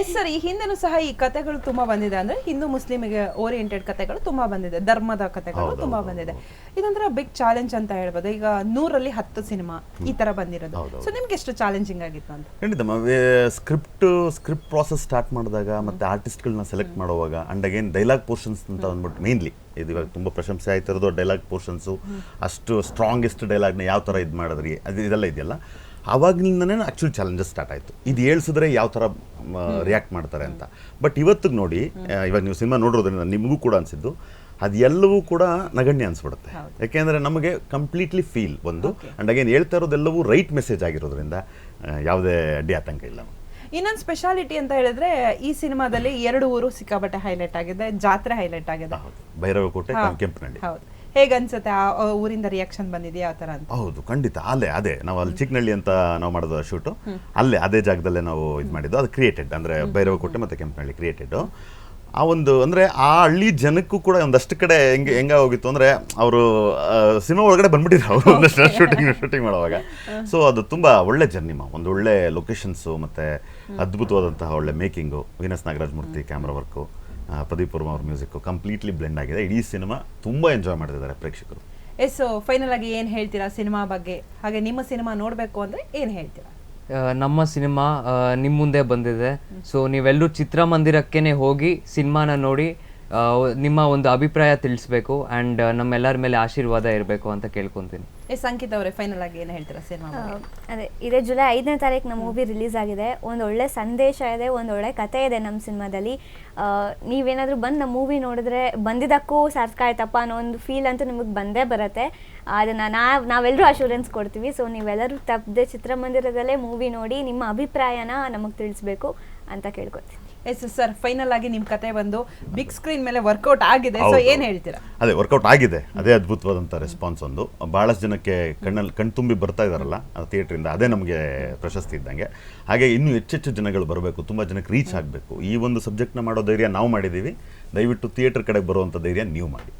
Yes sir ಈ ಹಿಂದೆನೂ ಸಹ ಈ ಕಥೆಗಳು ತುಂಬಾ ಬಂದಿದೆ ಅಂದ್ರೆ ಹಿಂದೂ ಮುಸ್ಲಿಮಿಗೆ ಓರಿಯೆಂಟೆಡ್ ಕಥೆಗಳು ತುಂಬಾ ಬಂದಿದೆ ಧರ್ಮದ ಕಥೆಗಳು ತುಂಬಾ ಬಂದಿದೆ. ಇದೊಂಥರ ಬಿಗ್ ಚಾಲೆಂಜ್ ಅಂತ ಹೇಳ್ಬೋದು. ಈಗ ನೂರಲ್ಲಿ ಹತ್ತು ಸಿನಿಮಾ ಈ ತರ ಬಂದಿರೋದು. ಸೊ ನಿಮ್ಗೆ ಎಷ್ಟು ಚಾಲೆಂಜಿಂಗ್ ಆಗಿತ್ತು ಅಂತ? ಖಂಡಿತ ಸ್ಕ್ರಿಪ್ಟ್ ಸ್ಕ್ರಿಪ್ಟ್ ಪ್ರಾಸೆಸ್ ಸ್ಟಾರ್ಟ್ ಮಾಡಿದಾಗ ಮತ್ತೆ ಆರ್ಟಿಸ್ಟ್ಗಳನ್ನ ಸೆಲೆಕ್ಟ್ ಮಾಡುವಾಗ ಅಂಡ್ ಅಗೇನ್ ಡೈಲಾಗ್ ಪೋರ್ಷನ್ಸ್ ಅಂತ ಅಂದ್ಬಿಟ್ಟು ಮೇನ್ಲಿ ಇದು ಇವಾಗ ತುಂಬ ಪ್ರಶಂಸೆ ಆಯ್ತಿರೋದು ಡೈಲಾಗ್ ಪೋರ್ಷನ್ಸ್ ಅಷ್ಟು ಸ್ಟ್ರಾಂಗೆಸ್ಟ್ ಡೈಲಾಗ್ನ ಯಾವ ಥರ ಇದು ಮಾಡಿದ್ರಿ? ಅದು ಇದೆಲ್ಲ ಇದೆಯಲ್ಲ? ಆವಾಗಿನಿಂದನೇ ಆ್ಯಕ್ಚುಲಿ ಚಾಲೆಂಜಸ್ ಸ್ಟಾರ್ಟ್ ಆಯಿತು. ಇದು ಹೇಳ್ಸಿದ್ರೆ ಯಾವ ಥರ ರಿಯಾಕ್ಟ್ ಮಾಡ್ತಾರೆ ಅಂತ. ಬಟ್ ಇವತ್ತಿಗೆ ನೋಡಿ ಇವಾಗ ನೀವು ಸಿನಿಮಾ ನೋಡಿರೋದ್ರಿಂದ ನಿಮಗೂ ಕೂಡ ಅನಿಸಿದ್ದು ಅದೆಲ್ಲವೂ ಕೂಡ ನಗಣ್ಯ ಅನಿಸ್ಬಿಡುತ್ತೆ. ಯಾಕೆಂದರೆ ನಮಗೆ ಕಂಪ್ಲೀಟ್ಲಿ ಫೀಲ್ ಒಂದು. ಆ್ಯಂಡ್ ಅಗೇನ್ ಹೇಳ್ತಾ ಇರೋದೆಲ್ಲವೂ ರೈಟ್ ಮೆಸೇಜ್ ಆಗಿರೋದ್ರಿಂದ ಯಾವುದೇ ಅಡ್ಡಿ ಆತಂಕ ಇಲ್ಲ ಇನ್ನೊಂದು ಸ್ಪೆಷಾಲಿಟಿ ಅಂತ ಹೇಳಿದ್ರೆ ಈ ಸಿನಿಮಾದಲ್ಲಿ ಎರಡು ಊರು ಸಿಕ್ಕಾಪಟ್ಟೆ ಹೈಲೈಟ್ ಆಗಿದೆ ಜಾತ್ರೆ ಹೈಲೈಟ್ ಆಗಿದೆ. ಹೌದು. ಭೈರವಕೋಟೆ. ಕೆಂಪನಹಳ್ಳಿ ಹೌದು. ಹೇಗ್ ಅನ್ಸುತ್ತೆ ಆ ಆ ಊರಿಂದ ರಿಯಾಕ್ಷನ್ ಬಂದಿದೆ ಯಾವ ತರ ಅಂತ? ಹೌದು ಖಂಡಿತ. ಅಲ್ಲೇ ಅದೇ. ನಾವು ಅಲ್ಲಿ ಚಿಕ್ಕನಳ್ಳಿ ಅಂತ ನಾವು ಮಾಡೋದು ಶೂಟು ಅಲ್ಲೇ ಅದೇ ಜಾಗದಲ್ಲೇ ನಾವು ಇದು ಮಾಡಿದ್ದು. ಅದು ಕ್ರಿಯೇಟೆಡ್ ಅಂದರೆ ಭೈರವಕೋಟೆ ಮತ್ತು ಕೆಂಪನಹಳ್ಳಿ ಕ್ರಿಯೇಟೆಡ್ ಆ ಒಂದು ಅಂದರೆ ಆ ಹಳ್ಳಿ ಜನಕ್ಕೂ ಕೂಡ ಒಂದಷ್ಟು ಕಡೆ ಹೆಂಗೆ ಹೆಂಗ ಹೋಗಿತ್ತು ಅಂದರೆ ಅವರು ಸಿನಿಮಾ ಒಳಗಡೆ ಬಂದ್ಬಿಟ್ಟಿದ್ರು ಅವರು. ಒಂದಷ್ಟು ಶೂಟಿಂಗ್ ಶೂಟಿಂಗ್ ಮಾಡುವಾಗ. ಸೊ ಅದು ತುಂಬ ಒಳ್ಳೆ ಜರ್ನಿಮಾ ಒಂದು ಒಳ್ಳೆ ಲೊಕೇಶನ್ಸು ಮತ್ತು ಅದ್ಭುತವಾದಂತಹ ಒಳ್ಳೆ making Venus Nagaraj Murthy camera work Pradeep Varma ಅವ್ರ ಮ್ಯೂಸಿಕ್ ಕಂಪ್ಲೀಟ್ಲಿ ಬ್ಲೆಂಡ್ ಆಗಿದೆ. ಇಡೀ ಸಿನಿಮಾ ತುಂಬ ಎಂಜಾಯ್ ಮಾಡ್ತಿದ್ದಾರೆ ಪ್ರೇಕ್ಷಕರು. ಎಸ್ ಫೈನಲ್ ಆಗಿ ಏನ್ ಹೇಳ್ತೀರಾ ಸಿನಿಮಾ ಬಗ್ಗೆ? ಹಾಗೆ ನಿಮ್ಮ ಸಿನಿಮಾ ನೋಡಬೇಕು ಅಂದ್ರೆ ಏನ್ ಹೇಳ್ತೀರಾ? ನಮ್ಮ ಸಿನಿಮಾ ನಿಮ್ಮ ಮುಂದೆ ಬಂದಿದೆ. ಸೊ ನೀವೆಲ್ಲರೂ ಚಿತ್ರಮಂದಿರಕ್ಕೇ ಹೋಗಿ ಸಿನಿಮಾನ ನೋಡಿ ನಿಮ್ಮ ಒಂದು ಅಭಿಪ್ರಾಯ ತಿಳಿಸ್ಬೇಕು ಅಂಡ್ ನಮ್ಮೆಲ್ಲರ ಮೇಲೆ ಆಶೀರ್ವಾದ ಇರಬೇಕು ಅಂತ ಕೇಳ್ಕೊಂತೀನಿ. ಎಸ್ ಸಂಕಿತ್ ಅವರೇ ಫೈನಲ್ ಆಗಿ ಏನು ಹೇಳ್ತೀರಾ ಸಿನಿಮಾ ಬಗ್ಗೆ? ಅದೇ ಇದೇ ಜುಲೈ ಐದನೇ ತಾರೀಕು ನಮ್ಮ ಮೂವಿ ರಿಲೀಸ್ ಆಗಿದೆ. ಒಂದು ಒಳ್ಳೆ ಸಂದೇಶ ಇದೆ ಒಂದು ಒಳ್ಳೆ ಕತೆ ಇದೆ ನಮ್ಮ ಸಿನಿಮಾದಲ್ಲಿ. ನೀವೇನಾದರೂ ಬಂದು ನಮ್ಮ ಮೂವಿ ನೋಡಿದ್ರೆ ಬಂದಿದ್ದಕ್ಕೂ ಸಾರ್ಥಕ ಆಯ್ತಪ್ಪ ಅನ್ನೋ ಒಂದು ಫೀಲ್ ಅಂತೂ ನಿಮಗೆ ಬಂದೇ ಬರುತ್ತೆ. ಅದನ್ನು ನಾವು ನಾವೆಲ್ಲರೂ ಅಶೂರೆನ್ಸ್ ಕೊಡ್ತೀವಿ. ಸೊ ನೀವೆಲ್ಲರೂ ತಪ್ಪದೆ ಚಿತ್ರಮಂದಿರದಲ್ಲೇ ಮೂವಿ ನೋಡಿ ನಿಮ್ಮ ಅಭಿಪ್ರಾಯನ ನಮಗೆ ತಿಳಿಸ್ಬೇಕು ಅಂತ ಕೇಳ್ಕೊತೀನಿ. ಎಸ್ ಸರ್ ಫೈನಲ್ ಆಗಿ ನಿಮ್ ಕತೆ ಬಂದು ಬಿಗ್ ಸ್ಕ್ರೀನ್ ಮೇಲೆ ವರ್ಕೌಟ್ ಆಗಿದೆ ಸೊ ಹೌದು. ಏನ್ ಹೇಳ್ತೀರಾ? ಅದೇ ವರ್ಕೌಟ್ ಆಗಿದೆ. ಅದೇ ಅದ್ಭುತವಾದಂಥ ರೆಸ್ಪಾನ್ಸ್ ಒಂದು. ಭಾಳಷ್ಟು ಜನಕ್ಕೆ ಕಣ್ಣಲ್ಲಿ ಕಣ್ ತುಂಬಿ ಬರ್ತಾ ಇದಾರಲ್ಲ ಥಿಯೇಟ್ರಿಂದ ಅದೇ ನಮಗೆ ಪ್ರಶಸ್ತಿ ಇದ್ದಂಗೆ. ಹಾಗೆ ಇನ್ನೂ ಹೆಚ್ಚೆಚ್ಚು ಜನಗಳು ಬರಬೇಕು ತುಂಬ ಜನಕ್ಕೆ ರೀಚ್ ಆಗಬೇಕು. ಈ ಒಂದು ಸಬ್ಜೆಕ್ಟ್ನ ಮಾಡೋ ಧೈರ್ಯ ನಾವು ಮಾಡಿದ್ದೀವಿ. ದಯವಿಟ್ಟು ಥಿಯೇಟರ್ ಕಡೆಗೆ ಬರುವಂಥ ಧೈರ್ಯ ನೀವು ಮಾಡಿ.